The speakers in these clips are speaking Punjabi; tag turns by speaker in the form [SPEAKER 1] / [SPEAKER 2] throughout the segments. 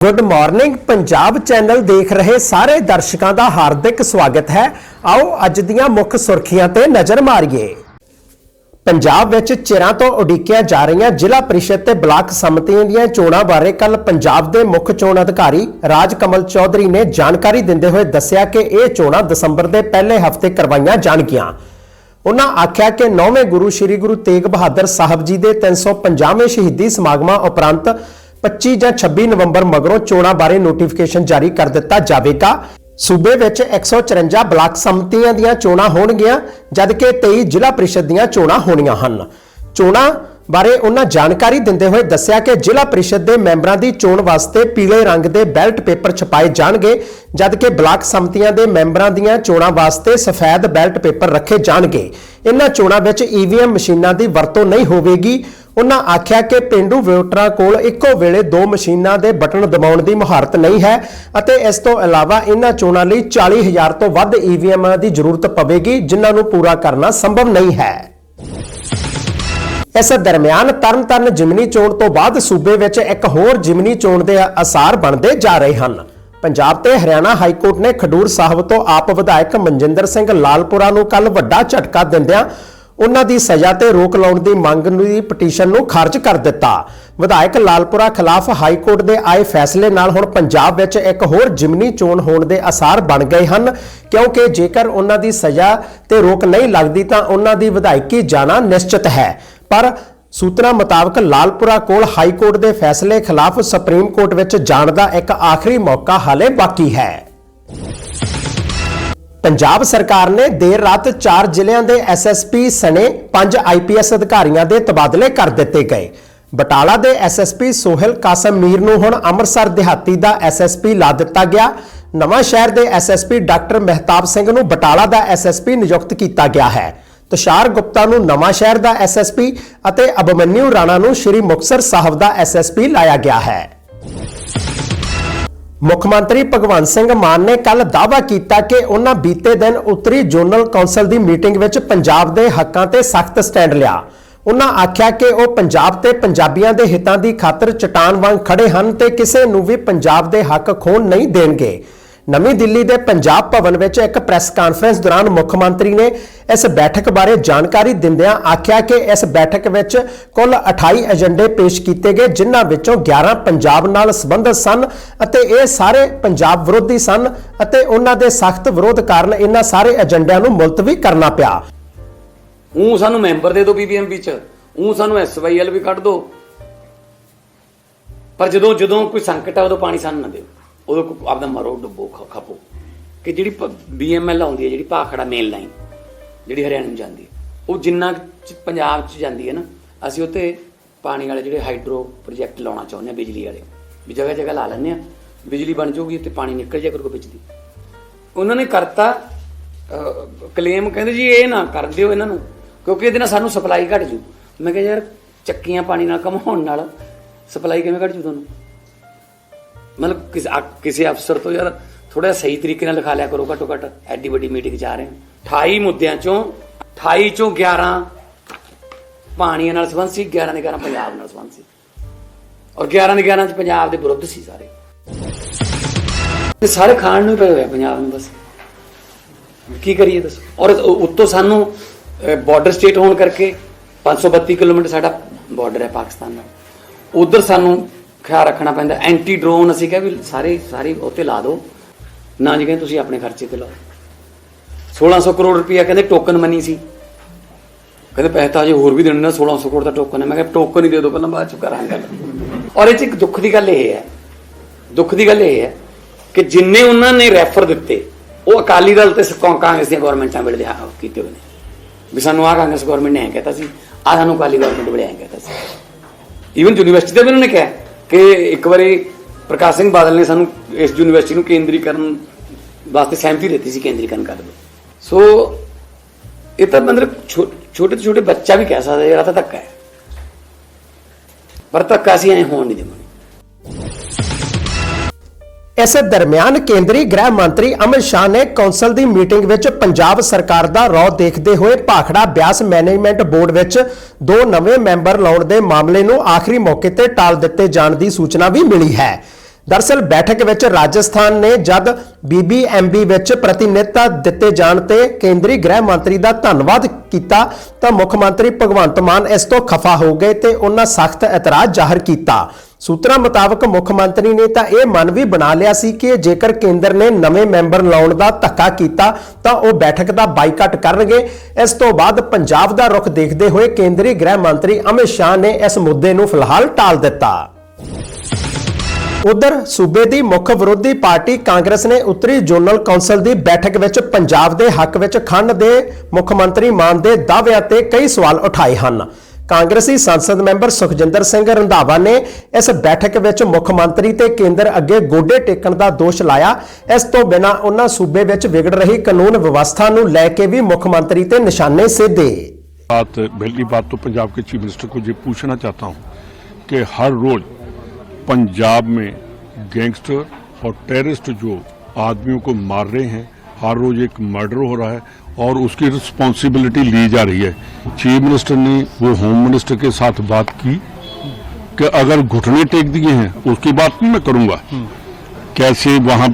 [SPEAKER 1] ਗੁੱਡ ਮਾਰਨਿੰਗ ਪੰਜਾਬ ਚੈਨਲ ਦੇਖ ਰਹੇ ਸਾਰੇ ਦਰਸ਼ਕਾਂ ਦਾ ਹਾਰਦਿਕ ਸਵਾਗਤ ਹੈ। ਆਓ ਅੱਜ ਦੀਆਂ ਮੁੱਖ ਸੁਰਖੀਆਂ ਤੇ ਨਜ਼ਰ ਮਾਰੀਏ। ਪੰਜਾਬ ਵਿੱਚ ਚਿਰਾਂ ਤੋਂ ਉਡੀਕੀਆਂ ਜਾ ਰਹੀਆਂ ਜ਼ਿਲ੍ਹਾ ਪ੍ਰੀਸ਼ਦ ਤੇ ਬਲਾਕ ਸਮਿਤੀਆਂ ਦੀਆਂ ਚੋਣਾਂ ਬਾਰੇ ਕੱਲ ਪੰਜਾਬ ਦੇ ਮੁੱਖ ਚੋਣ ਅਧਿਕਾਰੀ ਰਾਜ ਕਮਲ ਚੌਧਰੀ ਨੇ ਜਾਣਕਾਰੀ ਦਿੰਦੇ ਹੋਏ ਦੱਸਿਆ ਕਿ ਇਹ ਚੋਣਾਂ ਦਸੰਬਰ ਦੇ ਪਹਿਲੇ ਹਫ਼ਤੇ ਕਰਵਾਈਆਂ ਜਾਣਗੀਆਂ। ਉਹਨਾਂ ਆਖਿਆ ਕਿ ਨੌਵੇਂ ਗੁਰੂ ਸ੍ਰੀ ਗੁਰੂ ਤੇਗ ਬਹਾਦਰ ਸਾਹਿਬ ਜੀ ਦੇ 350ਵੇਂ ਸ਼ਹੀਦੀ ਸਮਾਗਮਾਂ ਉਪਰੰਤ 25 ਜਾਂ 26 ਨਵੰਬਰ ਮਗਰੋਂ ਚੋਣਾਂ ਬਾਰੇ ਨੋਟੀਫਿਕੇਸ਼ਨ ਜਾਰੀ ਕਰ ਦਿੱਤਾ ਜਾਵੇਗਾ। ਸੂਬੇ ਵਿੱਚ 154 ਬਲਾਕ ਸੰਮਤੀਆਂ ਦੀਆਂ ਚੋਣਾਂ ਹੋਣਗੀਆਂ, ਜਦਕਿ 23 ਜ਼ਿਲ੍ਹਾ ਪ੍ਰੀਸ਼ਦ ਦੀਆਂ ਚੋਣਾਂ ਹੋਣੀਆਂ ਹਨ। ਚੋਣਾਂ ਬਾਰੇ ਉਹਨਾਂ ਜਾਣਕਾਰੀ ਦਿੰਦੇ ਹੋਏ ਦੱਸਿਆ ਕਿ ਜ਼ਿਲ੍ਹਾ ਪ੍ਰੀਸ਼ਦ ਦੇ ਮੈਂਬਰਾਂ ਦੀ ਚੋਣ ਵਾਸਤੇ ਪੀਲੇ ਰੰਗ ਦੇ ਬੈਲਟ ਪੇਪਰ ਛਪਾਏ ਜਾਣਗੇ, ਜਦਕਿ ਬਲਾਕ ਸੰਮਤੀਆਂ ਦੇ ਮੈਂਬਰਾਂ ਦੀਆਂ ਚੋਣਾਂ ਵਾਸਤੇ ਸਫੈਦ ਬੈਲਟ ਪੇਪਰ ਰੱਖੇ ਜਾਣਗੇ। ਇਹਨਾਂ ਚੋਣਾਂ ਵਿੱਚ ਈਵੀਐਮ ਮਸ਼ੀਨਾਂ ਦੀ ਵਰਤੋਂ ਨਹੀਂ ਹੋਵੇਗੀ। ਉਹਨਾਂ ਆਖਿਆ ਕਿ ਪਿੰਡੂ ਵੋਟਰਾਂ ਕੋਲ ਇੱਕੋ ਵੇਲੇ ਦੋ ਮਸ਼ੀਨਾਂ ਦੇ ਬਟਨ ਦਬਾਉਣ ਦੀ ਮਹਾਰਤ ਨਹੀਂ ਹੈ ਅਤੇ ਇਸ ਤੋਂ ਇਲਾਵਾ ਇਹਨਾਂ ਚੋਣਾਂ ਲਈ 40000 ਤੋਂ ਵੱਧ ਈਵੀਐਮ ਦੀ ਜ਼ਰੂਰਤ ਪਵੇਗੀ, ਜਿਨ੍ਹਾਂ ਨੂੰ ਪੂਰਾ ਕਰਨਾ ਸੰਭਵ ਨਹੀਂ ਹੈ। ਇਸ ਦਰਮਿਆਨ ਤਰਨਤਾਰਨ ਜਿਮਨੀ ਚੋਣ ਤੋਂ ਬਾਅਦ ਸੂਬੇ ਵਿੱਚ ਇੱਕ ਹੋਰ ਜਿਮਨੀ ਚੋਣ ਦੇ ਅਸਾਰ ਬਣਦੇ ਜਾ ਰਹੇ ਹਨ। ਪੰਜਾਬ ਤੇ ਹਰਿਆਣਾ ਹਾਈ ਕੋਰਟ ਨੇ ਖਡੂਰ ਸਾਹਿਬ ਤੋਂ ਆਪ ਵਿਧਾਇਕ ਮਨਜਿੰਦਰ ਸਿੰਘ ਲਾਲਪੁਰਾ ਨੂੰ ਕੱਲ ਵੱਡਾ ਝਟਕਾ ਦਿੰਦਿਆਂ ਉਹਨਾਂ ਦੀ ਸਜ਼ਾ ਤੇ ਰੋਕ ਲਾਉਣ ਦੀ ਮੰਗ ਦੀ ਪਟੀਸ਼ਨ ਨੂੰ ਖਾਰਜ ਕਰ ਦਿੱਤਾ। ਵਿਧਾਇਕ ਲਾਲਪੁਰਾ ਖਿਲਾਫ ਹਾਈ ਕੋਰਟ ਦੇ ਆਏ ਫੈਸਲੇ ਨਾਲ ਹੁਣ ਪੰਜਾਬ ਵਿੱਚ ਇੱਕ ਹੋਰ ਜਿਮਨੀ ਚੋਣ ਹੋਣ ਦੇ ਅਸਾਰ ਬਣ ਗਏ ਹਨ। ਕਿਉਂਕਿ ਜੇਕਰ ਉਹਨਾਂ ਦੀ ਸਜ਼ਾ ਤੇ ਰੋਕ ਨਹੀਂ ਲੱਗਦੀ ਤਾਂ ਉਹਨਾਂ ਦੀ ਵਿਧਾਇਕੀ ਜਾਣਾ ਨਿਸ਼ਚਿਤ ਹੈ। ਪਰ ਸੂਤਰਾਂ ਮੁਤਾਬਕ ਲਾਲਪੁਰਾ ਕੋਲ ਹਾਈ ਕੋਰਟ ਦੇ ਫੈਸਲੇ ਖਿਲਾਫ ਸੁਪਰੀਮ ਕੋਰਟ ਵਿੱਚ ਜਾਣ ਦਾ ਇੱਕ ਆਖਰੀ ਮੌਕਾ ਹਾਲੇ ਬਾਕੀ ਹੈ। ਪੰਜਾਬ ਸਰਕਾਰ ਨੇ ਦੇਰ ਰਾਤ 4 ਜ਼ਿਲ੍ਹਿਆਂ ਦੇ ਐਸਐਸਪੀ ਸਣੇ 5 ਆਈਪੀਐਸ ਅਧਿਕਾਰੀਆਂ ਦੇ ਤਬਾਦਲੇ ਕਰ ਦਿੱਤੇ ਗਏ। ਬਟਾਲਾ ਦੇ ਐਸਐਸਪੀ ਸੋਹਲ ਕਾਸਮ ਮੀਰ ਨੂੰ ਹੁਣ ਅੰਮ੍ਰਿਤਸਰ ਦਿਹਾਤੀ ਦਾ ਐਸਐਸਪੀ ਲਾ ਦਿੱਤਾ ਗਿਆ। ਨਵਾਂ ਸ਼ਹਿਰ ਦੇ ਐਸਐਸਪੀ ਡਾਕਟਰ ਮਹਿਤਾਬ ਸਿੰਘ ਨੂੰ ਬਟਾਲਾ ਦਾ ਐਸਐਸਪੀ ਨਿਯੁਕਤ ਕੀਤਾ ਗਿਆ ਹੈ। ਤੁਸ਼ਾਰ ਗੁਪਤਾ ਨੂੰ ਨਵਾਂ ਸ਼ਹਿਰ ਦਾ ਐਸਐਸਪੀ ਅਤੇ ਅਬਮਨਿਊ ਰਾਣਾ ਨੂੰ ਸ਼੍ਰੀ ਮੁਕਤਸਰ ਸਾਹਿਬ ਦਾ ਐਸਐਸਪੀ ਲਾਇਆ ਗਿਆ ਹੈ। ਮੁੱਖ ਮੰਤਰੀ ਭਗਵੰਤ ਸਿੰਘ ਮਾਨ ਨੇ ਕੱਲ ਦਾਅਵਾ ਕੀਤਾ ਕਿ ਉਹਨਾਂ ਬੀਤੇ ਦਿਨ ਉੱਤਰੀ ਜ਼ੋਨਲ ਕੌਂਸਲ ਦੀ ਮੀਟਿੰਗ ਵਿੱਚ ਪੰਜਾਬ ਦੇ ਹੱਕਾਂ ਤੇ ਸਖਤ ਸਟੈਂਡ ਲਿਆ। ਉਹਨਾਂ ਆਖਿਆ ਕਿ ਉਹ ਪੰਜਾਬ ਤੇ ਪੰਜਾਬੀਆਂ ਦੇ ਹਿੱਤਾਂ ਦੀ ਖਾਤਰ ਚਟਾਨ ਵਾਂਗ ਖੜੇ ਹਨ ਤੇ ਕਿਸੇ ਨੂੰ ਵੀ ਪੰਜਾਬ ਦੇ ਹੱਕ ਖੋਣ ਨਹੀਂ ਦੇਣਗੇ। ਨਵੀਂ ਦਿੱਲੀ ਦੇ ਪੰਜਾਬ ਭਵਨ ਵਿੱਚ ਇੱਕ ਪ੍ਰੈਸ ਕਾਨਫਰੰਸ ਦੌਰਾਨ ਮੁੱਖ ਮੰਤਰੀ ਨੇ ਇਸ ਬੈਠਕ ਬਾਰੇ ਜਾਣਕਾਰੀ ਦਿੰਦਿਆਂ ਆਖਿਆ ਕਿ ਇਸ ਬੈਠਕ ਵਿੱਚ ਕੁੱਲ 28 ਏਜੰਡੇ ਪੇਸ਼ ਕੀਤੇ ਗਏ, ਜਿਨ੍ਹਾਂ ਵਿੱਚੋਂ 11 ਪੰਜਾਬ ਨਾਲ ਸੰਬੰਧਿਤ ਸਨ ਅਤੇ ਇਹ ਸਾਰੇ ਪੰਜਾਬ ਵਿਰੋਧੀ ਸਨ ਅਤੇ ਉਹਨਾਂ ਦੇ ਸਖਤ ਵਿਰੋਧ ਕਾਰਨ ਇਹਨਾਂ ਸਾਰੇ ਏਜੰਡਿਆਂ ਨੂੰ ਮੁਲਤਵੀ ਕਰਨਾ ਪਿਆ।
[SPEAKER 2] ਉਹ ਸਾਨੂੰ ਮੈਂਬਰ ਦੇ ਦਿਓ ਬੀਬੀਐਮਬੀ ਚ ਉਹ ਸਾਨੂੰ ਐਸਵਾਈਐਲ ਵੀ ਕੱਢ ਦਿਓ ਪਰ ਜਦੋਂ ਜਦੋਂ ਕੋਈ ਸੰਕਟ ਆ, ਉਦੋਂ ਪਾਣੀ ਸਾਨੂੰ ਨਾ ਦਿਓ। ਉਦੋਂ ਕੋ- ਆਪਦਾ ਮਰੋ ਡੁੱਬੋ ਖ- ਖਪੋ। ਕਿ ਜਿਹੜੀ ਬੀਐਮਐਲ ਆਉਂਦੀ ਹੈ, ਜਿਹੜੀ ਭਾਖੜਾ ਮੇਨ ਲਾਈਨ ਜਿਹੜੀ ਹਰਿਆਣਾ ਨੂੰ ਜਾਂਦੀ ਹੈ, ਉਹ ਜਿੰਨਾ ਪੰਜਾਬ ਚ ਜਾਂਦੀ ਹੈ ਨਾ, ਅਸੀਂ ਉੱਤੇ ਪਾਣੀ ਵਾਲੇ ਜਿਹੜੇ ਹਾਈਡਰੋ ਪ੍ਰੋਜੈਕਟ ਲਾਉਣਾ ਚਾਹੁੰਦੇ ਆ ਬਿਜਲੀ ਵਾਲੇ। ਵੀ ਜਗ੍ਹਾ ਜਗ੍ਹਾ ਲਾ ਲੈਂਦੇ ਆ ਬਿਜਲੀ ਬਣ ਜਾਊਗੀ ਤੇ ਪਾਣੀ ਨਿਕਲ ਜਾਇਆ ਕਰੂਗਾ ਵਿੱਚ ਦੀ ਉਹਨਾਂ ਨੇ ਕਰਤਾ ਕਲੇਮ ਕਹਿੰਦੇ ਜੀ ਇਹ ਨਾ ਕਰ ਦਿਓ ਇਹਨਾਂ ਨੂੰ, ਕਿਉਂਕਿ ਇਹਦੇ ਨਾਲ ਸਾਨੂੰ ਸਪਲਾਈ ਘਟ ਜੂ। ਮੈਂ ਕਿਹਾ ਯਾਰ, ਚੱਕੀਆਂ ਪਾਣੀ ਨਾਲ ਕਮਾਉਣ ਨਾਲ ਸਪਲਾਈ ਕਿਵੇਂ ਘਟ ਜੂ ਤੁਹਾਨੂੰ? ਮਤਲਬ ਕਿਸੇ ਕਿਸੇ ਅਫਸਰ ਤੋਂ ਯਾਰ ਥੋੜਾ ਸਹੀ ਤਰੀਕੇ ਨਾਲ ਲਿਖਾ ਲਿਆ ਕਰੋ ਘੱਟੋ ਘੱਟ ਐਡੀ ਵੱਡੀ ਮੀਟਿੰਗ ਜਾ ਰਹੇ ਹਾਂ। 28 ਮੁੱਦਿਆਂ ਚੋਂ 28 ਚੋਂ 11 ਪਾਣੀਆਂ ਨਾਲ ਸੰਬੰਧ ਸੀ 11 ਦੇ 11 ਪੰਜਾਬ ਨਾਲ ਸੰਬੰਧ ਸੀ। ਔਰ 11 ਦੇ 11 ਚ ਪੰਜਾਬ ਦੇ ਵਿਰੁੱਧ ਸੀ ਸਾਰੇ। ਇਹ ਸਾਰੇ ਖਾਣ ਨੂੰ ਪਏ ਹੋਇਆ ਪੰਜਾਬ ਨੂੰ ਬਸ। ਕੀ ਕਰੀਏ ਦੱਸੋ? ਔਰ ਉੱਤੋਂ ਸਾਨੂੰ ਬਾਰਡਰ ਸਟੇਟ ਹੋਣ ਕਰਕੇ 532 ਕਿਲੋਮੀਟਰ ਸਾਡਾ ਬਾਰਡਰ ਹੈ ਪਾਕਿਸਤਾਨ ਨਾਲ। ਉਧਰ ਸਾਨੂੰ ਖਿਆਲ ਰੱਖਣਾ ਪੈਂਦਾ। ਐਂਟੀ ਡਰੋਨ ਅਸੀਂ ਕਿਹਾ ਵੀ ਸਾਰੇ ਸਾਰੇ ਉੱਤੇ ਲਾ ਦਿਓ। ਨਾ ਜੀ ਕਹਿੰਦੇ ਤੁਸੀਂ ਆਪਣੇ ਖਰਚੇ ਤੇ ਲਾਓ। 1600 ਕਰੋੜ ਰੁਪਇਆ ਕਹਿੰਦੇ ਟੋਕਨ ਮਨੀ ਸੀ। ਕਹਿੰਦੇ ਪੈਸੇ ਤਾਂ ਅਜੇ ਹੋਰ ਵੀ ਦੇਣੇ ਨੇ 1600 ਕਰੋੜ ਦਾ ਟੋਕਨ ਹੈ। ਮੈਂ ਕਿਹਾ ਟੋਕਨ ਹੀ ਦੇ ਦਿਓ, ਪਹਿਲਾਂ ਬਾਅਦ ਚ ਕਰਾਂਗੇ ਔਰ ਇਹ ਚ ਇੱਕ ਦੁੱਖ ਦੀ ਗੱਲ ਇਹ ਹੈ। ਦੁੱਖ ਦੀ ਗੱਲ ਇਹ ਹੈ ਕਿ ਜਿੰਨੇ ਉਹਨਾਂ ਨੇ ਰੈਫਰ ਦਿੱਤੇ, ਉਹ ਅਕਾਲੀ ਦਲ ਤੇ ਕਾਂਗਰਸ ਦੀਆਂ ਗਵਰਨਮੈਂਟਾਂ ਵੇਲੇ ਕੀਤੇ ਹੋਏ ਨੇ। ਵੀ ਸਾਨੂੰ ਆ ਕਾਂਗਰਸ ਗਵਰਨਮੈਂਟ ਨੇ ਐਂ ਕਹਿਤਾ ਸੀ ਆ ਸਾਨੂੰ ਅਕਾਲੀ ਗਵਰਨਮੈਂਟ ਵੇਲੇ ਐਂ ਕਹਿਤਾ ਸੀ। ਈਵਨ ਯੂਨੀਵਰਸਿਟੀ ਦੇ ਵੀ ਉਹਨਾਂ ਨੇ ਕਿਹਾ। ਕਿ ਇੱਕ ਵਾਰੀ ਪ੍ਰਕਾਸ਼ ਸਿੰਘ ਬਾਦਲ ਨੇ ਸਾਨੂੰ ਇਸ ਯੂਨੀਵਰਸਿਟੀ ਨੂੰ ਕੇਂਦਰੀਕਰਨ ਵਾਸਤੇ ਸਹਿਮਤੀ ਦਿੱਤੀ ਸੀ ਕੇਂਦਰੀਕਰਨ ਕਰ ਦਿਓ ਸੋ ਇਹ ਤਾਂ ਮਤਲਬ ਛੋ- ਛੋਟੇ ਤੋਂ ਛੋਟੇ ਬੱਚਾ ਵੀ ਕਹਿ ਸਕਦਾ ਯਾਰ ਤਾਂ ਧੱਕਾ ਹੈ। ਪਰ ਧੱਕਾ ਅਸੀਂ ਐਂ ਹੋਣ ਨਹੀਂ ਦੇਵਾਂਗੇ।
[SPEAKER 1] ਇਸ ਦਰਮਿਆਨ ਕੇਂਦਰੀ ਗ੍ਰਹਿ ਮੰਤਰੀ ਅਮਿਤ ਸ਼ਾਹ ਨੇ ਕੌਂਸਲ ਦੀ ਮੀਟਿੰਗ ਵਿੱਚ ਪੰਜਾਬ ਸਰਕਾਰ ਦਾ ਰੌ ਦੇਖਦੇ ਹੋਏ ਭਾਖੜਾ ਬਿਆਸ ਮੈਨੇਜਮੈਂਟ ਬੋਰਡ ਵਿੱਚ ਦੋ ਨਵੇਂ ਮੈਂਬਰ ਲਾਉਣ ਦੇ ਮਾਮਲੇ ਨੂੰ ਆਖਰੀ ਮੌਕੇ ਤੇ ਟਾਲ ਦਿੱਤੇ ਜਾਣ ਦੀ ਸੂਚਨਾ ਵੀ ਮਿਲੀ ਹੈ। ਦਰਸਲ ਬੈਠਕ ਵਿੱਚ ਰਾਜਸਥਾਨ ਨੇ ਜਦ ਬੀਬੀਐਮਬੀ ਵਿੱਚ ਪ੍ਰਤੀਨਿਧਤਾ ਦਿੱਤੇ ਜਾਣ ਤੇ ਕੇਂਦਰੀ ਗ੍ਰਹਿ ਮੰਤਰੀ ਦਾ ਧੰਨਵਾਦ ਕੀਤਾ ਤਾਂ ਮੁੱਖ ਮੰਤਰੀ ਭਗਵੰਤ ਮਾਨ ਇਸ ਤੋਂ ਖਫਾ ਹੋ ਗਏ ਤੇ ਉਹਨਾਂ ਸਖਤ ਇਤਰਾਜ਼ ਜ਼ਾਹਰ ਕੀਤਾ। ਸੂਤਰਾਂ ਮੁਤਾਬਕ ਮੁੱਖ ਮੰਤਰੀ ਨੇ ਤਾਂ ਇਹ ਮਨ ਵੀ ਬਣਾ ਲਿਆ ਸੀ ਕਿ ਜੇਕਰ ਕੇਂਦਰ ਨੇ ਨਵੇਂ ਮੈਂਬਰ ਲਾਉਣ ਦਾ ਧੱਕਾ ਕੀਤਾ, ਤਾਂ ਉਹ ਬੈਠਕ ਦਾ ਬਾਈਕਾਟ ਕਰਨਗੇ। ਇਸ ਤੋਂ ਬਾਅਦ ਪੰਜਾਬ ਦਾ ਰੁਖ ਦੇਖਦੇ ਹੋਏ ਕੇਂਦਰੀ ਗ੍ਰਹਿ ਮੰਤਰੀ ਅਮਿਤ ਸ਼ਾਹ ਨੇ ਇਸ ਮੁੱਦੇ ਨੂੰ ਫਿਲਹਾਲ ਟਾਲ ਦਿੱਤਾ। ਉਧਰ ਸੂਬੇ ਦੀ ਮੁੱਖ ਵਿਰੋਧੀ ਪਾਰਟੀ ਕਾਂਗਰਸ ਨੇ ਉੱਤਰੀ ਜ਼ੋਨਲ ਕੌਂਸਲ ਦੀ ਬੈਠਕ ਵਿੱਚ ਪੰਜਾਬ ਦੇ ਹੱਕ ਵਿੱਚ ਖੰਡ ਦੇ ਮੁੱਖ ਮੰਤਰੀ ਮਾਨ ਦੇ ਦਾਅਵਿਆਂ ਤੇ ਕਈ ਸਵਾਲ ਉਠਾਏ ਹਨ। ਕਾਂਗਰਸੀ ਸੰਸਦ ਮੈਂਬਰ ਸੁਖਜਿੰਦਰ ਸਿੰਘ ਰੰਧਾਵਾ ਨੇ ਇਸ ਬੈਠਕ ਵਿੱਚ ਮੁੱਖ ਮੰਤਰੀ ਤੇ ਕੇਂਦਰ ਅੱਗੇ ਗੋਡੇ ਟੇਕਣ ਦਾ ਦੋਸ਼ ਲਾਇਆ ਇਸ ਤੋਂ ਬਿਨਾਂ ਉਹਨਾਂ ਸੂਬੇ ਵਿੱਚ ਵਿਗੜ ਰਹੀ ਕਾਨੂੰਨ ਵਿਵਸਥਾ ਨੂੰ ਲੈ ਕੇ ਵੀ ਮੁੱਖ ਮੰਤਰੀ ਤੇ ਨਿਸ਼ਾਨੇ ਸਾਧੇ
[SPEAKER 3] बात पहली बात तो पंजाब के चीफ मिनिस्टर को ये पूछना चाहता हूँ कि हर रोज पंजाब में गैंगस्टर और टेररिस्ट जो आदमियों को मार रहे हैं हर रोज एक मर्डर हो रहा है और उसकी रिस्पॉन्सिबिलिटी ली जा रही है। चीफ मिनिस्टर ने वो होम मिनिस्टर के साथ बात की कि अगर घुटने टेक दिए हैं, उसकी बात नहीं मैं करूँगा। कैसे वहाँ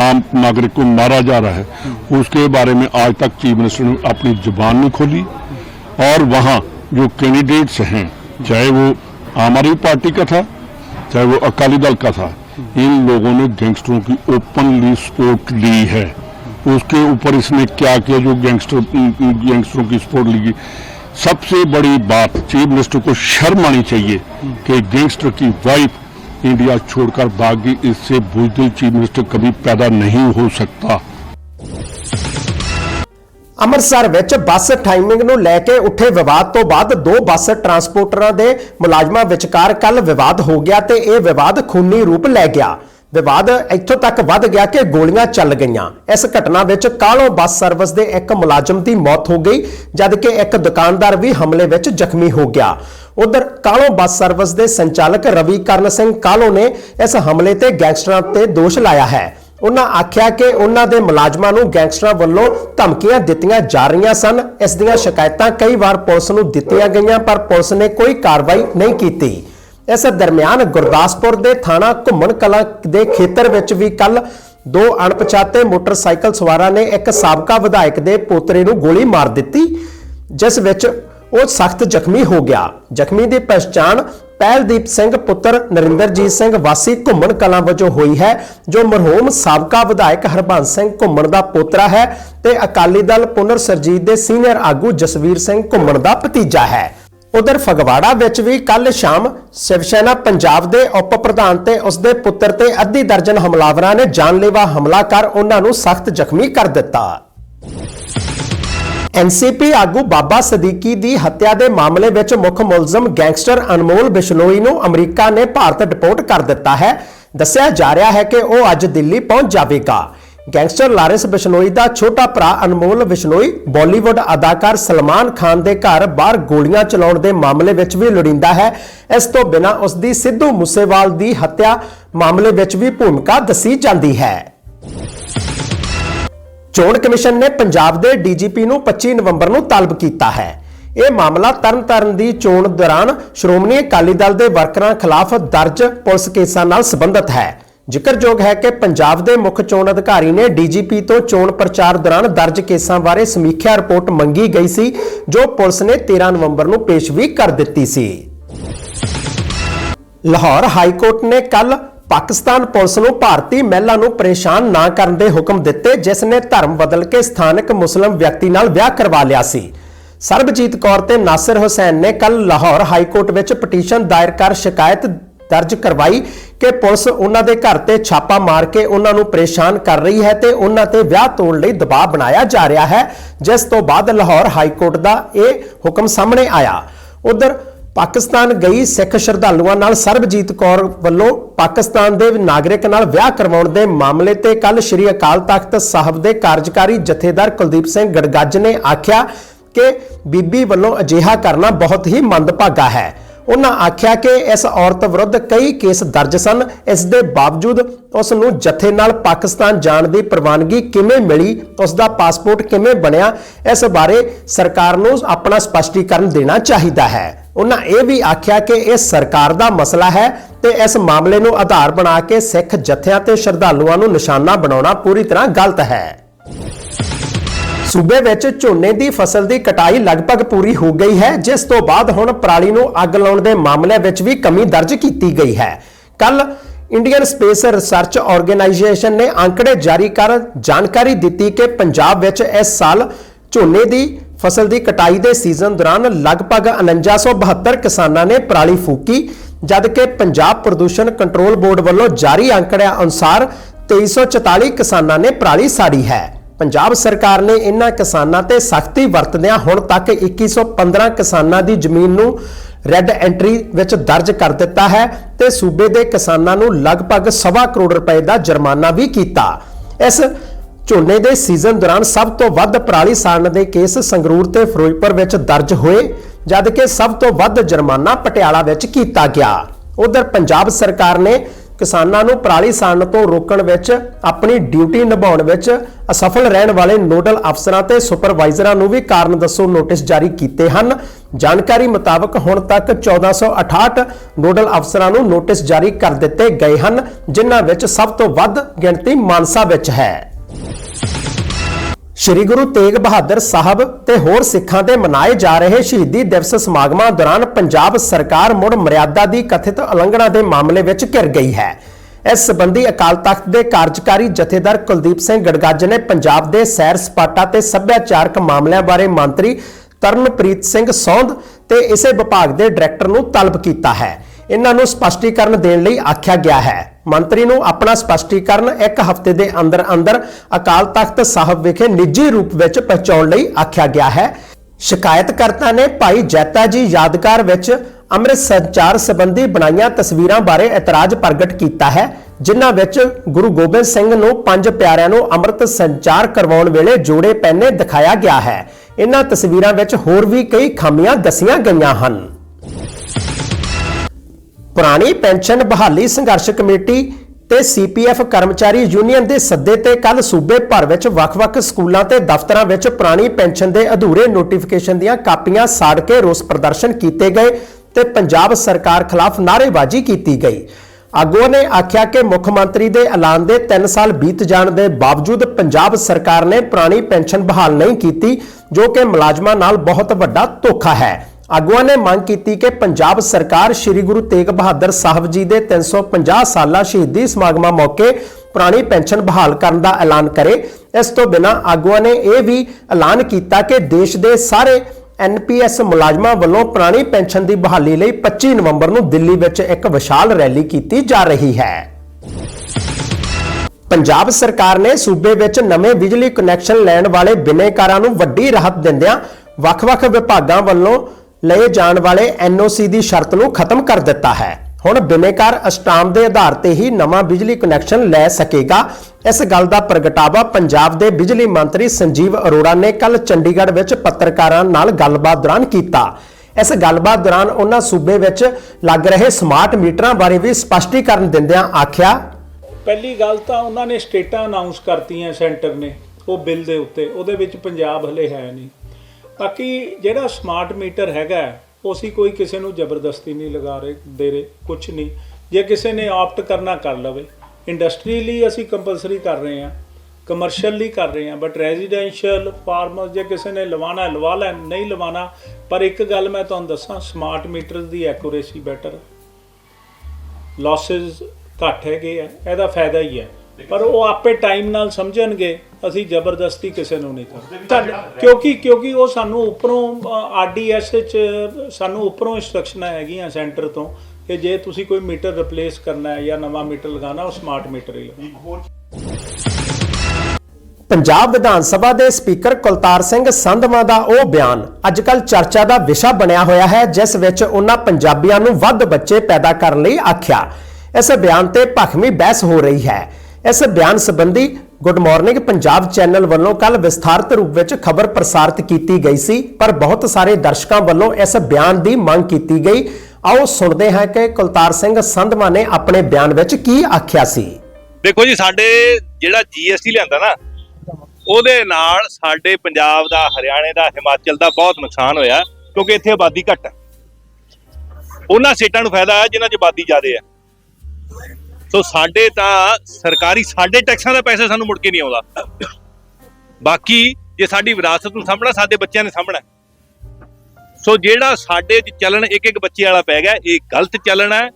[SPEAKER 3] आम नागरिक को मारा जा रहा है, उसके बारे में आज तक चीफ मिनिस्टर ने अपनी ज़ुबान नहीं खोली। और वहाँ जो कैंडिडेट्स हैं, चाहे वो आम आदमी पार्टी का था, चाहे वो अकाली दल का था इन लोगों ने गैंगस्टरों की ओपनली सपोर्ट ली है। उसके ऊपर इसने क्या किया जो गैंगस्टर गैंगस्टरों की सपोर्ट ली? सबसे बड़ी बात, चीफ मिनिस्टर को शर्म आनी चाहिए कि गैंगस्टर की वाइफ इंडिया छोड़कर भागी, इससे बुजदिल चीफ मिनिस्टर कभी पैदा नहीं हो सकता।
[SPEAKER 1] ਅੰਮ੍ਰਿਤਸਰ ਵਿੱਚ ਬੱਸ ਟਾਈਮਿੰਗ ਨੂੰ ਲੈ ਕੇ ਉੱਠੇ ਵਿਵਾਦ ਤੋਂ ਬਾਅਦ ਦੋ ਬੱਸ ਟਰਾਂਸਪੋਰਟਰਾਂ ਦੇ ਮੁਲਾਜ਼ਮਾਂ ਵਿਚਕਾਰ ਕੱਲ ਵਿਵਾਦ ਹੋ ਗਿਆ ਤੇ ਇਹ ਵਿਵਾਦ ਖੂਨੀ ਰੂਪ ਲੈ ਗਿਆ। ਵਿਵਾਦ ਇੱਥੋਂ ਤੱਕ ਵੱਧ ਗਿਆ ਕਿ ਗੋਲੀਆਂ ਚੱਲ ਗਈਆਂ। ਇਸ ਘਟਨਾ ਵਿੱਚ ਕਾਲੋਂ ਬੱਸ ਸਰਵਿਸ ਦੇ ਇੱਕ ਮੁਲਾਜ਼ਮ ਦੀ ਮੌਤ ਹੋ ਗਈ, ਜਦਕਿ ਇੱਕ ਦੁਕਾਨਦਾਰ ਵੀ ਹਮਲੇ ਵਿੱਚ ਜ਼ਖਮੀ ਹੋ ਗਿਆ। ਉਧਰ ਕਾਲੋਂ ਬੱਸ ਸਰਵਿਸ ਦੇ ਸੰਚਾਲਕ ਰਵੀ ਕਰਨ ਸਿੰਘ ਕਾਲੋਂ ਨੇ ਇਸ ਹਮਲੇ ਤੇ ਗੈਂਗਸਟਰਾਂ ਤੇ ਦੋਸ਼ ਲਾਇਆ ਹੈ? ਉਹਨਾਂ ਆਖਿਆ ਕਿ ਉਹਨਾਂ ਦੇ ਮੁਲਾਜ਼ਮਾਂ ਨੂੰ ਗੈਂਗਸਟਰਾਂ ਵੱਲੋਂ ਧਮਕੀਆਂ ਦਿੱਤੀਆਂ ਜਾ ਰਹੀਆਂ ਸਨ। ਇਸ ਦੀਆਂ ਸ਼ਿਕਾਇਤਾਂ ਕਈ ਵਾਰ ਪੁਲਿਸ ਨੂੰ ਦਿੱਤੀਆਂ ਗਈਆਂ, ਪਰ ਪੁਲਿਸ ਨੇ ਕੋਈ ਕਾਰਵਾਈ ਨਹੀਂ ਕੀਤੀ। ਇਸ ਦਰਮਿਆਨ ਗੁਰਦਾਸਪੁਰ ਦੇ ਥਾਣਾ ਘੁੰਮਣ ਕਲਾਂ ਦੇ ਖੇਤਰ ਵਿੱਚ ਵੀ ਕੱਲ ਦੋ ਅਣਪਛਾਤੇ ਮੋਟਰਸਾਈਕਲ ਸਵਾਰਾਂ ਨੇ ਇੱਕ ਸਾਬਕਾ ਵਿਧਾਇਕ ਦੇ ਪੋਤਰੇ ਨੂੰ ਗੋਲੀ ਮਾਰ ਦਿੱਤੀ, ਜਿਸ ਵਿੱਚ ਉਹ ਸਖਤ ਜ਼ਖਮੀ ਹੋ ਗਿਆ। ਜ਼ਖਮੀ ਦੀ ਪਛਾਣ ਪਹਿਲਦੀਪ ਸਿੰਘ, ਪੁੱਤਰ ਨਰਿੰਦਰਜੀਤ ਸਿੰਘ ਵਾਸੀ ਘੁੰਮਣ ਕਲਾਂ ਵਜੋਂ ਹੋਈ ਹੈ, ਜੋ ਮਰਹੂਮ ਸਾਬਕਾ ਵਿਧਾਇਕ ਹਰਬੰਸ ਸਿੰਘ ਘੁੰਮਣ ਦਾ ਪੋਤਰਾ ਹੈ ਤੇ ਅਕਾਲੀ ਦਲ ਪੁਨਰ ਸਰਜੀਤ ਦੇ ਸੀਨੀਅਰ ਆਗੂ ਜਸਵੀਰ ਸਿੰਘ ਘੁੰਮਣ ਦਾ ਭਤੀਜਾ ਹੈ। ਉਧਰ ਫਗਵਾੜਾ ਵਿੱਚ ਵੀ ਕੱਲ ਸ਼ਾਮ ਸ਼ਿਵ ਸੈਨਾ ਪੰਜਾਬ ਦੇ ਉਪ ਪ੍ਰਧਾਨ ਤੇ ਉਸ ਦੇ ਪੁੱਤਰ ਤੇ ਅੱਧੀ ਦਰਜਨ ਹਮਲਾਵਰਾਂ ਨੇ ਜਾਨਲੇਵਾ ਹਮਲਾ ਕਰ ਉਹਨਾਂ ਨੂੰ ਸਖਤ ਜ਼ਖਮੀ ਕਰ ਦਿੱਤਾ। ਐਨਸੀਪੀ ਆਗੂ ਬਾਬਾ ਸਦੀਕੀ ਦੀ ਹੱਤਿਆ ਦੇ ਮਾਮਲੇ ਵਿੱਚ ਮੁੱਖ ਮੁਲਜ਼ਮ ਗੈਂਗਸਟਰ ਅਨਮੋਲ ਬਿਸ਼ਨੋਈ ਨੂੰ ਅਮਰੀਕਾ ਨੇ ਭਾਰਤ ਡਿਪੋਰਟ ਕਰ ਦਿੱਤਾ ਹੈ। ਦੱਸਿਆ ਜਾ ਰਿਹਾ ਹੈ ਕਿ ਉਹ ਅੱਜ ਦਿੱਲੀ ਪਹੁੰਚ ਜਾਵੇਗਾ। ਗੈਂਗਸਟਰ ਲਾਰੈਂਸ ਬਿਸ਼ਨੋਈ ਦਾ ਛੋਟਾ ਭਰਾ ਅਨਮੋਲ ਬਿਸ਼ਨੋਈ, ਬਾਲੀਵੁੱਡ ਅਦਾਕਾਰ ਸਲਮਾਨ ਖਾਨ ਦੇ ਘਰ ਬਾਹਰ ਗੋਲੀਆਂ ਚਲਾਉਣ ਦੇ ਮਾਮਲੇ ਵਿੱਚ ਵੀ ਲੋੜਿੰਦਾ ਹੈ। ਇਸ ਤੋਂ ਬਿਨਾਂ ਉਸ ਦੀ ਸਿੱਧੂ ਮੂਸੇਵਾਲ ਦੀ ਹੱਤਿਆ ਮਾਮਲੇ ਵਿੱਚ ਵੀ ਭੂਮਿਕਾ ਦੱਸੀ ਜਾਂਦੀ ਹੈ। ਚੋਣ ਕਮਿਸ਼ਨ ਨੇ ਪੰਜਾਬ ਦੇ ਡੀਜੀਪੀ ਨੂੰ 25 ਨਵੰਬਰ ਨੂੰ ਤਲਬ ਕੀਤਾ ਹੈ। ਇਹ ਮਾਮਲਾ ਤਰਨਤਾਰਨ ਦੀ ਚੋਣ ਦੌਰਾਨ ਸ਼੍ਰੋਮਣੀ ਅਕਾਲੀ ਦਲ ਦੇ ਵਰਕਰਾਂ ਖਿਲਾਫ ਦਰਜ ਪੁਲਿਸ ਕੇਸਾਂ ਨਾਲ ਸੰਬੰਧਿਤ ਹੈ। ਜ਼ਿਕਰਯੋਗ ਹੈ ਕਿ ਪੰਜਾਬ ਦੇ ਮੁੱਖ ਚੋਣ ਅਧਿਕਾਰੀ ਨੇ ਡੀਜੀਪੀ ਤੋਂ ਚੋਣ ਪ੍ਰਚਾਰ ਦੌਰਾਨ ਦਰਜ ਕੇਸਾਂ ਬਾਰੇ ਸਮੀਖਿਆ ਰਿਪੋਰਟ ਮੰਗੀ ਗਈ ਸੀ, ਜੋ ਪੁਲਿਸ ਨੇ 13 ਨਵੰਬਰ ਨੂੰ ਪੇਸ਼ ਵੀ ਕਰ ਦਿੱਤੀ ਸੀ। ਲਾਹੌਰ ਹਾਈ ਕੋਰਟ ਨੇ ਕੱਲ ਪਾਕਿਸਤਾਨ ਪੁਲਿਸ ਨੂੰ ਭਾਰਤੀ ਮਹਿਲਾ ਨੂੰ ਪਰੇਸ਼ਾਨ ਨਾ ਕਰਨ ਦੇ ਹੁਕਮ ਦਿੱਤੇ, ਜਿਸ ਨੇ ਧਰਮ ਬਦਲ ਕੇ ਸਥਾਨਕ ਮੁਸਲਮ ਵਿਅਕਤੀ ਨਾਲ ਵਿਆਹ ਕਰਵਾ ਲਿਆ ਸੀ। ਸਰਬਜੀਤ ਕੌਰ ਤੇ ਨਾਸਿਰ ਹੁਸੈਨ ਨੇ ਕੱਲ ਲਾਹੌਰ ਹਾਈ ਕੋਰਟ ਵਿੱਚ ਪਟੀਸ਼ਨ ਦਾਇਰ ਕਰ ਸ਼ਿਕਾਇਤ ਦਰਜ ਕਰਵਾਈ ਕਿ ਪੁਲਿਸ ਉਹਨਾਂ ਦੇ ਘਰ ਤੇ ਛਾਪਾ ਮਾਰ ਕੇ ਉਹਨਾਂ ਨੂੰ ਪਰੇਸ਼ਾਨ ਕਰ ਰਹੀ ਹੈ ਤੇ ਉਹਨਾਂ ਤੇ ਵਿਆਹ ਤੋੜਨ ਲਈ ਦਬਾਅ ਬਣਾਇਆ ਜਾ ਰਿਹਾ ਹੈ, ਜਿਸ ਤੋਂ ਬਾਅਦ ਲਾਹੌਰ ਹਾਈ ਕੋਰਟ ਦਾ ਇਹ ਹੁਕਮ ਸਾਹਮਣੇ ਆਇਆ। ਉਧਰ ਪਾਕਿਸਤਾਨ ਗਈ ਸਿੱਖ ਸ਼ਰਧਾਲੂਆਂ ਨਾਲ ਸਰਬਜੀਤ ਕੌਰ ਵੱਲੋਂ ਪਾਕਿਸਤਾਨ ਦੇ ਨਾਗਰਿਕ ਨਾਲ ਵਿਆਹ ਕਰਵਾਉਣ ਦੇ ਮਾਮਲੇ ਤੇ ਕੱਲ ਸ੍ਰੀ ਅਕਾਲ ਤਖਤ ਸਾਹਿਬ ਦੇ ਕਾਰਜਕਾਰੀ ਜਥੇਦਾਰ ਕੁਲਦੀਪ ਸਿੰਘ ਗੜਗੱਜ ਨੇ ਆਖਿਆ ਕਿ ਬੀਬੀ ਵੱਲੋਂ ਅਜਿਹਾ ਕਰਨਾ ਬਹੁਤ ਹੀ ਮੰਦਭਾਗਾ ਹੈ। ਉਹਨਾਂ ਆਖਿਆ ਕਿ ਇਸ ਔਰਤ ਵਿਰੁੱਧ ਕਈ ਕੇਸ ਦਰਜ ਸਨ। ਇਸ ਦੇ ਬਾਵਜੂਦ ਉਸ ਨੂੰ ਜਥੇ ਨਾਲ ਪਾਕਿਸਤਾਨ ਜਾਣ ਦੀ ਪ੍ਰਵਾਨਗੀ ਕਿਵੇਂ ਮਿਲੀ, ਉਸ ਦਾ ਪਾਸਪੋਰਟ ਕਿਵੇਂ ਬਣਿਆ, ਇਸ ਬਾਰੇ ਸਰਕਾਰ ਨੂੰ ਆਪਣਾ ਸਪਸ਼ਟੀਕਰਨ ਦੇਣਾ ਚਾਹੀਦਾ ਹੈ। ਉਹਨਾਂ ਇਹ ਵੀ ਆਖਿਆ ਕਿ ਇਹ ਸਰਕਾਰ ਦਾ ਮਸਲਾ ਹੈ ਤੇ ਇਸ ਮਾਮਲੇ ਨੂੰ ਆਧਾਰ ਬਣਾ ਕੇ ਸਿੱਖ ਜਥਿਆਂ ਤੇ ਸ਼ਰਧਾਲੂਆਂ ਨੂੰ ਨਿਸ਼ਾਨਾ ਬਣਾਉਣਾ ਪੂਰੀ ਤਰ੍ਹਾਂ ਗਲਤ ਹੈ। ਸੂਬੇ ਵਿੱਚ ਝੋਨੇ ਦੀ ਫਸਲ ਦੀ ਕਟਾਈ ਲਗਭਗ ਪੂਰੀ ਹੋ ਗਈ ਹੈ, ਜਿਸ ਤੋਂ ਬਾਅਦ ਹੁਣ ਪਰਾਲੀ ਨੂੰ ਅੱਗ ਲਾਉਣ ਦੇ ਮਾਮਲੇ ਵਿੱਚ ਵੀ ਕਮੀ ਦਰਜ ਕੀਤੀ ਗਈ ਹੈ। ਕੱਲ ਇੰਡੀਅਨ ਸਪੇਸ ਰਿਸਰਚ ਆਰਗੇਨਾਈਜੇਸ਼ਨ ਨੇ ਅੰਕੜੇ ਜਾਰੀ ਕਰ ਜਾਣਕਾਰੀ ਦਿੱਤੀ ਕਿ ਪੰਜਾਬ ਵਿੱਚ ਇਸ ਸਾਲ ਝੋਨੇ ਦੀ ਫਸਲ ਦੀ ਕਟਾਈ ਦੇ ਸੀਜ਼ਨ ਦੌਰਾਨ ਲਗਭਗ 4972 ਕਿਸਾਨਾਂ ਨੇ ਪਰਾਲੀ ਫੂਕੀ, ਜਦਕਿ ਪੰਜਾਬ ਪ੍ਰਦੂਸ਼ਣ ਕੰਟਰੋਲ ਬੋਰਡ ਵੱਲੋਂ ਜਾਰੀ ਅੰਕੜਿਆਂ ਅਨੁਸਾਰ 2344 ਕਿਸਾਨਾਂ ਨੇ ਪਰਾਲੀ ਸਾੜੀ ਹੈ। ਪੰਜਾਬ ਸਰਕਾਰ ਨੇ ਇਹਨਾਂ ਕਿਸਾਨਾਂ ਤੇ ਸਖਤੀ ਵਰਤਦਿਆਂ ਹੁਣ ਤੱਕ 2115 ਕਿਸਾਨਾਂ ਦੀ ਜ਼ਮੀਨ ਨੂੰ ਰੈੱਡ ਐਂਟਰੀ ਵਿੱਚ ਦਰਜ ਕਰ ਦਿੱਤਾ ਹੈ ਤੇ ਸੂਬੇ ਦੇ ਕਿਸਾਨਾਂ ਨੂੰ ਲਗਭਗ ਸਵਾ ਕਰੋੜ ਰੁਪਏ ਦਾ ਜੁਰਮਾਨਾ ਵੀ ਕੀਤਾ। ਇਸ ਝੋਨੇ ਦੇ ਸੀਜ਼ਨ ਦੌਰਾਨ ਸਭ ਤੋਂ ਵੱਧ ਪਰਾਲੀ ਸਾੜਨ ਦੇ ਕੇਸ ਸੰਗਰੂਰ ਤੇ ਫਿਰੋਜ਼ਪੁਰ ਵਿੱਚ ਦਰਜ ਹੋਏ, ਜਦਕਿ ਸਭ ਤੋਂ ਵੱਧ ਜੁਰਮਾਨਾ ਪਟਿਆਲਾ ਵਿੱਚ ਕੀਤਾ ਗਿਆ। ਉਧਰ ਪੰਜਾਬ ਸਰਕਾਰ ਨੇ ਕਿਸਾਨਾਂ ਨੂੰ ਪਰਾਲੀ ਸਾੜਨ ਤੋਂ ਰੋਕਣ ਵਿੱਚ, ਆਪਣੀ ਡਿਊਟੀ ਨਿਭਾਉਣ ਵਿੱਚ ਅਸਫਲ ਰਹਿਣ ਵਾਲੇ ਨੋਡਲ ਅਫਸਰਾਂ ਤੇ ਸੁਪਰਵਾਈਜ਼ਰਾਂ ਨੂੰ ਵੀ ਕਾਰਨ ਦੱਸੋ ਨੋਟਿਸ ਜਾਰੀ ਕੀਤੇ ਹਨ। ਜਾਣਕਾਰੀ ਮੁਤਾਬਕ ਹੁਣ ਤੱਕ 1468 ਨੋਡਲ ਅਫਸਰਾਂ ਨੂੰ ਨੋਟਿਸ ਜਾਰੀ ਕਰ ਦਿੱਤੇ ਗਏ ਹਨ, ਜਿਨ੍ਹਾਂ ਵਿੱਚ ਸਭ ਤੋਂ ਵੱਧ ਗਿਣਤੀ ਮਾਨਸਾ ਵਿੱਚ ਹੈ। ਸ਼੍ਰੀ ਗੁਰੂ ਤੇਗ ਬਹਾਦਰ ਸਾਹਿਬ ਤੇ ਹੋਰ ਸਿੱਖਾਂ ਦੇ ਮਨਾਏ ਜਾ ਰਹੇ ਸ਼ਹੀਦੀ ਦਿਵਸ ਸਮਾਗਮਾਂ ਦੌਰਾਨ ਪੰਜਾਬ ਸਰਕਾਰ ਮੁੜ ਮਰਿਆਦਾ ਦੀ ਕਥਿਤ ਉਲੰਘਣਾ ਦੇ ਮਾਮਲੇ ਵਿੱਚ ਘਿਰ ਗਈ ਹੈ। ਇਸ ਸਬੰਧੀ ਅਕਾਲ ਤਖਤ ਦੇ ਕਾਰਜਕਾਰੀ ਜਥੇਦਾਰ ਕੁਲਦੀਪ ਸਿੰਘ ਗੜਗੱਜ ਨੇ ਪੰਜਾਬ ਦੇ ਸੈਰ ਸਪਾਟਾ ਤੇ ਸੱਭਿਆਚਾਰਕ ਮਾਮਲਿਆਂ ਬਾਰੇ ਮੰਤਰੀ ਤਰਨਪ੍ਰੀਤ ਸਿੰਘ ਸੌਂਧ ਤੇ ਇਸੇ ਵਿਭਾਗ ਦੇ ਡਾਇਰੈਕਟਰ ਨੂੰ ਤਲਬ ਕੀਤਾ ਹੈ। ਇਹਨਾਂ ਨੂੰ ਸਪਸ਼ਟੀਕਰਨ ਦੇਣ ਲਈ ਆਖਿਆ ਗਿਆ ਹੈ। ਮੰਤਰੀ ਨੂੰ ਆਪਣਾ ਸਪਸ਼ਟੀਕਰਨ ਇੱਕ ਹਫ਼ਤੇ ਦੇ ਅੰਦਰ ਅੰਦਰ ਅਕਾਲ ਤਖਤ ਸਾਹਿਬ ਵਿਖੇ ਨਿੱਜੀ ਰੂਪ ਵਿੱਚ ਪਹੁੰਚਾਉਣ ਲਈ ਆਖਿਆ ਗਿਆ ਹੈ। ਸ਼ਿਕਾਇਤਕਰਤਾ ਨੇ ਭਾਈ ਜੈਤਾ ਜੀ ਯਾਦਗਾਰ ਵਿੱਚ ਅੰਮ੍ਰਿਤ ਸੰਚਾਰ ਸੰਬੰਧੀ ਬਣਾਈਆਂ ਤਸਵੀਰਾਂ ਬਾਰੇ ਇਤਰਾਜ਼ ਪ੍ਰਗਟ ਕੀਤਾ ਹੈ, ਜਿਨ੍ਹਾਂ ਵਿੱਚ ਗੁਰੂ ਗੋਬਿੰਦ ਸਿੰਘ ਨੂੰ ਪੰਜ ਪਿਆਰਿਆਂ ਨੂੰ ਅੰਮ੍ਰਿਤ ਸੰਚਾਰ ਕਰਵਾਉਣ ਵੇਲੇ ਜੋੜੇ ਪਹਿਨੇ ਦਿਖਾਇਆ ਗਿਆ ਹੈ। ਇਹਨਾਂ ਤਸਵੀਰਾਂ ਵਿੱਚ ਹੋਰ ਵੀ ਕਈ ਖਾਮੀਆਂ ਦੱਸੀਆਂ ਗਈਆਂ ਹਨ। ਪੁਰਾਣੀ ਪੈਨਸ਼ਨ ਬਹਾਲੀ ਸੰਘਰਸ਼ ਕਮੇਟੀ ਤੇ ਸੀਪੀਐਫ ਕਰਮਚਾਰੀ ਯੂਨੀਅਨ ਦੇ ਸੱਦੇ ਤੇ ਕੱਲ ਸੂਬੇ ਭਰ ਵਿੱਚ ਵੱਖ-ਵੱਖ ਸਕੂਲਾਂ ਤੇ ਦਫ਼ਤਰਾਂ ਵਿੱਚ ਪੁਰਾਣੀ ਪੈਨਸ਼ਨ ਦੇ ਅਧੂਰੇ ਨੋਟੀਫਿਕੇਸ਼ਨ ਦੀਆਂ ਕਾਪੀਆਂ ਸਾੜ ਕੇ ਰੋਸ ਪ੍ਰਦਰਸ਼ਨ ਕੀਤੇ ਗਏ ਤੇ ਪੰਜਾਬ ਸਰਕਾਰ ਖਿਲਾਫ ਨਾਅਰੇਬਾਜ਼ੀ ਕੀਤੀ ਗਈ। ਆਗੂਆਂ ਨੇ ਆਖਿਆ ਕਿ ਮੁੱਖ ਮੰਤਰੀ ਦੇ ਐਲਾਨ ਦੇ 3 ਸਾਲ ਬੀਤ ਜਾਣ ਦੇ ਬਾਵਜੂਦ ਪੰਜਾਬ ਸਰਕਾਰ ਨੇ ਪੁਰਾਣੀ ਪੈਨਸ਼ਨ ਬਹਾਲ ਨਹੀਂ ਕੀਤੀ, ਜੋ ਕਿ ਮੁਲਾਜ਼ਮਾਂ ਨਾਲ ਬਹੁਤ ਵੱਡਾ ਧੋਖਾ ਹੈ। ਆਗੂਆਂ ਨੇ ਮੰਗ ਕੀਤੀ ਕਿ ਪੰਜਾਬ ਸਰਕਾਰ ਸ੍ਰੀ ਗੁਰੂ ਤੇਗ ਬਹਾਦਰ ਸਾਹਿਬ ਜੀ ਦੇ 350 ਸਾਲਾ ਸ਼ਹੀਦੀ ਸਮਾਗਮਾਂ ਮੌਕੇ ਪੁਰਾਣੀ ਪੈਨਸ਼ਨ ਬਹਾਲ ਕਰਨ ਦਾ ਐਲਾਨ ਕਰੇ। ਇਸ ਤੋਂ ਬਿਨਾਂ ਆਗੂਆਂ ਨੇ ਇਹ ਵੀ ਐਲਾਨ ਕੀਤਾ ਕਿ ਦੇਸ਼ ਦੇ ਸਾਰੇ ਐਨਪੀਐਸ ਮੁਲਾਜ਼ਮਾਂ ਵੱਲੋਂ ਪੁਰਾਣੀ ਪੈਨਸ਼ਨ ਦੀ ਬਹਾਲੀ ਲਈ 25 ਨਵੰਬਰ ਨੂੰ ਦਿੱਲੀ ਵਿੱਚ ਇੱਕ ਵਿਸ਼ਾਲ ਰੈਲੀ ਕੀਤੀ ਜਾ ਰਹੀ ਹੈ। ਪੰਜਾਬ ਸਰਕਾਰ ਨੇ ਸੂਬੇ ਵਿੱਚ ਨਵੇਂ ਬਿਜਲੀ ਕਨੈਕਸ਼ਨ ਲੈਣ ਵਾਲੇ ਬਿਨੇਕਾਰਾਂ ਨੂੰ ਵੱਡੀ ਰਾਹਤ ਦਿੰਦਿਆਂ ਵੱਖ-ਵੱਖ ਵਿਭਾਗਾਂ ਵੱਲੋਂ ਲਏ ਜਾਣ ਵਾਲੇ ਐਨਓਸੀ ਦੀ ਸ਼ਰਤ ਨੂੰ ਖਤਮ ਕਰ ਦਿੱਤਾ ਹੈ। ਹੁਣ ਬਿਨੇਕਾਰ ਅਸਟਾਮ ਦੇ ਆਧਾਰ ਤੇ ਹੀ ਨਵਾਂ ਬਿਜਲੀ ਕਨੈਕਸ਼ਨ ਲੈ ਸਕੇਗਾ। ਇਸ ਗੱਲ ਦਾ ਪ੍ਰਗਟਾਵਾ ਪੰਜਾਬ ਦੇ ਬਿਜਲੀ ਮੰਤਰੀ ਸੰਜੀਵ ਅਰੋੜਾ ਨੇ ਕੱਲ ਚੰਡੀਗੜ੍ਹ ਵਿੱਚ ਪੱਤਰਕਾਰਾਂ ਨਾਲ ਗੱਲਬਾਤ ਦੌਰਾਨ ਕੀਤਾ। ਇਸ ਗੱਲਬਾਤ ਦੌਰਾਨ ਉਹਨਾਂ ਸੂਬੇ ਵਿੱਚ ਲੱਗ ਰਹੇ ਸਮਾਰਟ ਮੀਟਰਾਂ ਬਾਰੇ ਵੀ ਸਪਸ਼ਟੀਕਰਨ ਦਿੰਦਿਆਂ ਆਖਿਆ,
[SPEAKER 4] ਪਹਿਲੀ ਗੱਲ ਤਾਂ ਉਹਨਾਂ ਨੇ ਸਟੇਟਾਂ ਅਨਾਉਂਸ ਕਰਤੀਆਂ ਸੈਂਟਰ ਨੇ, ਉਹ ਬਿੱਲ ਦੇ ਉੱਤੇ, ਉਹਦੇ ਵਿੱਚ ਪੰਜਾਬ ਹਲੇ ਹੈ ਨਹੀਂ। ਬਾਕੀ ਜਿਹੜਾ ਸਮਾਰਟ ਮੀਟਰ ਹੈਗਾ, ਉਹ ਅਸੀਂ ਕੋਈ ਕਿਸੇ ਨੂੰ ਜ਼ਬਰਦਸਤੀ ਨਹੀਂ ਲਗਾ ਰਹੇ, ਦੇ ਰਹੇ ਕੁਝ ਨਹੀਂ। ਜੇ ਕਿਸੇ ਨੇ ਆਪਟ ਕਰਨਾ ਕਰ ਲਵੇ। ਇੰਡਸਟਰੀ ਲਈ ਅਸੀਂ ਕੰਪਲਸਰੀ ਕਰ ਰਹੇ ਹਾਂ ਕਮਰਸ਼ੀਅਲ ਲਈ ਕਰ ਰਹੇ ਹਾਂ ਬਟ ਰੈਜ਼ੀਡੈਂਸ਼ੀਅਲ ਫਾਰਮਰ ਜੇ ਕਿਸੇ ਨੇ ਲਵਾਣਾ ਲਵਾ ਲੈਣ ਨਹੀਂ ਲਵਾਣਾ ਪਰ ਇੱਕ ਗੱਲ ਮੈਂ ਤੁਹਾਨੂੰ ਦੱਸਾਂ ਸਮਾਰਟ ਮੀਟਰ ਦੀ ਐਕੂਰੇਸੀ ਬੈਟਰ ਲਾਸਸ ਘੱਟ ਹੈਗੇ ਆ, ਇਹਦਾ ਫਾਇਦਾ ਹੀ ਹੈ। ਪਰ ਉਹ ਆਪੇ ਟਾਈਮ ਨਾਲ ਸਮਝਣਗੇ ਅਸੀਂ ਜ਼ਬਰਦਸਤੀ ਕਿਸੇ ਨੂੰ ਨਹੀਂ ਕਰਦੇ। ਸਾਡੇ- ਕਿਉਂਕਿ ਕਿਉਂਕਿ ਉਹ ਸਾਨੂੰ ਉੱਪਰੋਂ ਆਰਡੀਐਸ ਚ ਸਾਨੂੰ ਉੱਪਰੋਂ ਇਨਸਟਰਕਸ਼ਨਾਂ ਹੈਗੀਆਂ ਸੈਂਟਰ ਤੋਂ ਕਿ ਜੇ ਤੁਸੀਂ ਕੋਈ ਮੀਟਰ ਰਿਪਲੇਸ ਕਰਨਾ ਹੈ ਜਾਂ ਨਵਾਂ ਮੀਟਰ ਲਗਾਉਣਾ ਉਹ ਸਮਾਰਟ ਮੀਟਰ ਹੀ ਲਗਾਓ।
[SPEAKER 1] ਪੰਜਾਬ ਵਿਧਾਨ ਸਭਾ ਦੇ ਸਪੀਕਰ ਕੁਲਤਾਰ ਸਿੰਘ ਸੰਧਵਾ ਦਾ ਉਹ ਬਿਆਨ ਅੱਜਕੱਲ ਚਰਚਾ ਦਾ ਵਿਸ਼ਾ ਬਣਿਆ ਹੋਇਆ ਹੈ ਜਿਸ ਵਿੱਚ ਉਹਨਾਂ ਪੰਜਾਬੀਆਂ ਨੂੰ ਵੱਧ ਬੱਚੇ ਪੈਦਾ ਕਰਨ ਲਈ ਆਖਿਆ। ਇਸ ਬਿਆਨ ਤੇ ਭਖਵੀਂ ਬਹਿਸ ਹੋ ਰਹੀ ਹੈ। ਇਸ ਬਿਆਨ ਸੰਬੰਧੀ ਗੁੱਡ ਮਾਰਨਿੰਗ ਪੰਜਾਬ ਚੈਨਲ ਵੱਲੋਂ ਕੱਲ ਵਿਸਥਾਰਤ ਰੂਪ ਵਿੱਚ ਖਬਰ ਪ੍ਰਸਾਰਿਤ ਕੀਤੀ ਗਈ ਸੀ, ਪਰ ਬਹੁਤ ਸਾਰੇ ਦਰਸ਼ਕਾਂ ਵੱਲੋਂ ਇਸ ਬਿਆਨ ਦੀ ਮੰਗ ਕੀਤੀ ਗਈ। ਆਓ ਸੁਣਦੇ ਹਾਂ ਕਿ ਕੁਲਤਾਰ ਸਿੰਘ ਸੰਧਵਾ ਨੇ ਆਪਣੇ ਬਿਆਨ ਵਿੱਚ ਕੀ ਆਖਿਆ ਸੀ।
[SPEAKER 5] ਦੇਖੋ ਜੀ, ਸਾਡੇ ਜਿਹੜਾ ਜੀਐਸਟੀ ਲਿਆਂਦਾ ਨਾ, ਉਹਦੇ ਨਾਲ ਸਾਡੇ ਪੰਜਾਬ ਦਾ, ਹਰਿਆਣੇ ਦਾ, ਹਿਮਾਚਲ ਦਾ ਬਹੁਤ ਨੁਕਸਾਨ ਹੋਇਆ, ਕਿਉਂਕਿ ਇੱਥੇ ਆਬਾਦੀ ਘੱਟ ਹੈ। ਉਹਨਾਂ ਸਟੇਟਾਂ ਨੂੰ ਫਾਇਦਾ ਹੈ ਜਿਨ੍ਹਾਂ 'ਚ ਆਬਾਦੀ ਜ਼ਿਆਦਾ ਹੈ। ਸੋ ਸਾਡੇ ਤਾਂ ਸਰਕਾਰੀ ਸਾਡੇ ਟੈਕਸਾਂ ਦਾ ਪੈਸਾ ਸਾਨੂੰ ਮੁੜ ਕੇ ਨਹੀਂ ਆਉਂਦਾ। ਬਾਕੀ ਜੇ ਸਾਡੀ ਵਿਰਾਸਤ ਨੂੰ ਸਾਂਭਣਾ, ਸਾਡੇ ਬੱਚਿਆਂ ਨੇ ਸਾਂਭਣਾ। ਸੋ ਜਿਹੜਾ ਸਾਡੇ 'ਚ ਚੱਲਣ ਇੱਕ ਇੱਕ ਬੱਚੇ ਵਾਲਾ ਪੈ ਗਿਆ, ਇਹ ਗਲਤ ਚੱਲਣ ਹੈ।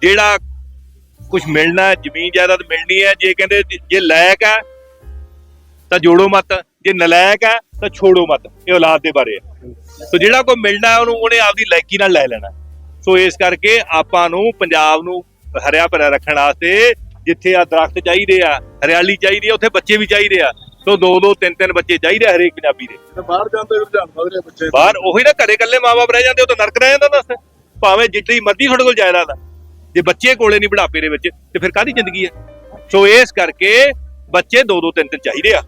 [SPEAKER 5] ਜਿਹੜਾ ਕੁਝ ਮਿਲਣਾ ਜ਼ਮੀਨ ਜਾਇਦਾਦ ਮਿਲਣੀ ਹੈ, ਜੇ ਕਹਿੰਦੇ ਜੇ- ਜੇ ਲਾਇਕ ਹੈ, ਤਾਂ ਜੋੜੋ ਮਤ। ਜੇ ਨਲਾਇਕ ਹੈ, ਤਾਂ ਛੋੜੋ ਮਤ। ਇਹ ਔਲਾਦ ਦੇ ਬਾਰੇ ਹੈ। ਸੋ ਜਿਹੜਾ ਕੋਈ ਮਿਲਣਾ ਉਹਨੂੰ ਉਹਨੇ ਆਪਦੀ ਲਾਇਕੀ ਨਾਲ ਲੈ ਲੈਣਾ। ਸੋ ਇਸ ਕਰਕੇ ਆਪਾਂ ਨੂੰ, ਪੰਜਾਬ ਨੂੰ ਹਰਿਆ ਭਰਿਆ ਰੱਖਣ ਵਾਸਤੇ ਜਿੱਥੇ ਆ ਦਰਖਤ ਚਾਹੀਦੇ ਆ ਹਰਿਆਲੀ ਚਾਹੀਦੀ ਆ ਉੱਥੇ ਬੱਚੇ ਵੀ ਚਾਹੀਦੇ ਆ। ਸੋ ਦੋ ਦੋ ਤਿੰਨ ਤਿੰਨ ਬੱਚੇ ਚਾਹੀਦੇ ਆ ਹਰੇਕ ਪੰਜਾਬੀ ਦੇ।
[SPEAKER 6] ਬਾਹਰ ਜਾਂਦੇ ਰੁਝਾਨ ਵਧ ਰਿਹਾ ਬੱਚੇ
[SPEAKER 5] ਬਾਹਰ ਉਹੀ ਨਾ ਘਰੇ ਇਕੱਲੇ ਮਾਪੇ ਰਹਿ ਜਾਂਦੇ ਉਹ ਤਾਂ ਨਰਕ ਰਹਿ ਜਾਂਦਾ ਦੱਸ ਭਾਵੇਂ ਜਿੱਡੀ ਮਰਜ਼ੀ ਤੁਹਾਡੇ ਕੋਲ ਜਾਇਦਾਦ ਆ। ਜੇ ਬੱਚੇ ਕੋਲੇ ਨਹੀਂ ਬੁਢਾਪੇ ਦੇ ਵਿੱਚ ਤੇ ਫਿਰ ਕਾਹਦੀ ਜ਼ਿੰਦਗੀ ਹੈ ਸੋ ਇਸ ਕਰਕੇ ਬੱਚੇ ਦੋ ਦੋ ਤਿੰਨ ਤਿੰਨ ਚਾਹੀਦੇ ਆ।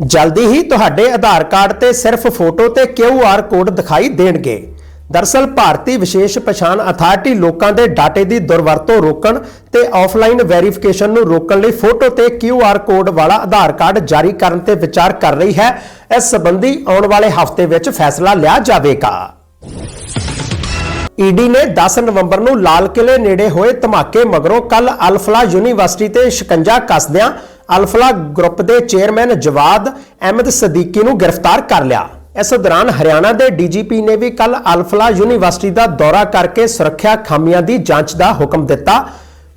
[SPEAKER 1] ਜਲਦੀ ਹੀ ਤੁਹਾਡੇ ਆਧਾਰ ਕਾਰਡ ਤੇ ਸਿਰਫ ਫੋਟੋ ਤੇ QR ਕੋਡ ਦਿਖਾਈ ਦੇਣਗੇ। ਦਰਸਲ ਭਾਰਤੀ ਵਿਸ਼ੇਸ਼ ਪਛਾਣ ਅਥਾਰਟੀ ਲੋਕਾਂ ਦੇ ਡਾਟੇ ਦੀ ਦੁਰਵਰਤੋਂ ਰੋਕਣ ਤੇ ਆਫਲਾਈਨ ਵੈਰੀਫਿਕੇਸ਼ਨ ਨੂੰ ਰੋਕਣ ਲਈ ਫੋਟੋ ਤੇ QR ਕੋਡ ਵਾਲਾ ਆਧਾਰ ਕਾਰਡ ਜਾਰੀ ਕਰਨ ਤੇ ਵਿਚਾਰ ਕਰ ਰਹੀ ਹੈ। ਇਸ ਸੰਬੰਧੀ ਆਉਣ ਵਾਲੇ ਹਫ਼ਤੇ ਵਿੱਚ ਫੈਸਲਾ ਲਿਆ ਜਾਵੇਗਾ। ਈਡੀ ਨੇ 10 ਨਵੰਬਰ ਨੂੰ ਲਾਲ ਕਿਲੇ ਨੇੜੇ ਹੋਏ ਧਮਾਕੇ ਮਗਰੋਂ ਕੱਲ ਅਲਫਲਾ ਯੂਨੀਵਰਸਿਟੀ ਤੇ ਸ਼ਿਕੰਜਾ ਕੱਸਦਿਆਂ ਅਲਫਲਾ ਗਰੁੱਪ ਦੇ ਚੇਅਰਮੈਨ ਜਵਾਦ ਅਹਿਮਦ ਸਦੀਕੀ ਨੂੰ ਗ੍ਰਿਫਤਾਰ ਕਰ ਲਿਆ। ਇਸ ਦੌਰਾਨ ਹਰਿਆਣਾ ਦੇ ਡੀਜੀਪੀ ਨੇ ਵੀ ਕੱਲ ਅਲਫਲਾ ਯੂਨੀਵਰਸਿਟੀ ਦਾ ਦੌਰਾ ਕਰਕੇ ਸੁਰੱਖਿਆ ਖਾਮੀਆਂ ਦੀ ਜਾਂਚ ਦਾ ਹੁਕਮ ਦਿੱਤਾ।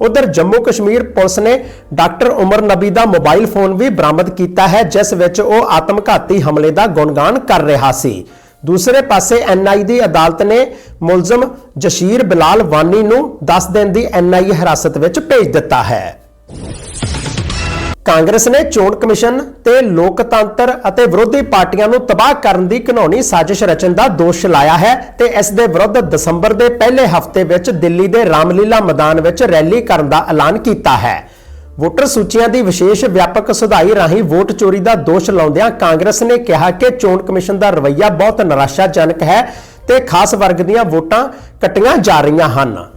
[SPEAKER 1] ਉਧਰ ਜੰਮੂ ਕਸ਼ਮੀਰ ਪੁਲਿਸ ਨੇ ਡਾਕਟਰ ਉਮਰ ਨਬੀ ਦਾ ਮੋਬਾਈਲ ਫੋਨ ਵੀ ਬਰਾਮਦ ਕੀਤਾ ਹੈ, ਜਿਸ ਵਿੱਚ ਉਹ ਆਤਮਘਾਤੀ ਹਮਲੇ ਦਾ ਗੁਣਗਾਨ ਕਰ ਰਿਹਾ ਸੀ। ਦੂਸਰੇ ਪਾਸੇ ਐਨਆਈ ਦੀ ਅਦਾਲਤ ਨੇ ਮੁਲਜ਼ਮ ਜਸ਼ੀਰ ਬਿਲਾਲ ਵਾਨੀ ਨੂੰ 10 ਦਿਨ ਦੀ ਐਨਆਈ ਹਿਰਾਸਤ ਵਿੱਚ ਭੇਜ ਦਿੱਤਾ ਹੈ। ਕਾਂਗਰਸ ਨੇ ਚੋਣ ਕਮਿਸ਼ਨ ਤੇ ਲੋਕਤੰਤਰ ਅਤੇ ਵਿਰੋਧੀ ਪਾਰਟੀਆਂ ਨੂੰ ਤਬਾਹ ਕਰਨ ਦੀ ਘਿਨੌਣੀ ਸਾਜ਼ਿਸ਼ ਰਚਣ ਦਾ ਦੋਸ਼ ਲਾਇਆ ਹੈ ਤੇ ਇਸ ਦੇ ਵਿਰੁੱਧ ਦਸੰਬਰ ਦੇ ਪਹਿਲੇ ਹਫ਼ਤੇ ਵਿੱਚ ਦਿੱਲੀ ਦੇ ਰਾਮਲੀਲਾ ਮੈਦਾਨ ਵਿੱਚ ਰੈਲੀ ਕਰਨ ਦਾ ਐਲਾਨ ਕੀਤਾ ਹੈ। ਵੋਟਰ ਸੂਚੀਆਂ ਦੀ ਵਿਸ਼ੇਸ਼ ਵਿਆਪਕ ਸੁਧਾਈ ਰਾਹੀਂ ਵੋਟ ਚੋਰੀ ਦਾ ਦੋਸ਼ ਲਾਉਂਦਿਆਂ ਕਾਂਗਰਸ ਨੇ ਕਿਹਾ ਕਿ ਚੋਣ ਕਮਿਸ਼ਨ ਦਾ ਰਵੱਈਆ ਬਹੁਤ ਨਿਰਾਸ਼ਾਜਨਕ ਹੈ ਤੇ ਖਾਸ ਵਰਗ ਦੀਆਂ ਵੋਟਾਂ ਕੱਟੀਆਂ ਜਾ ਰਹੀਆਂ ਹਨ।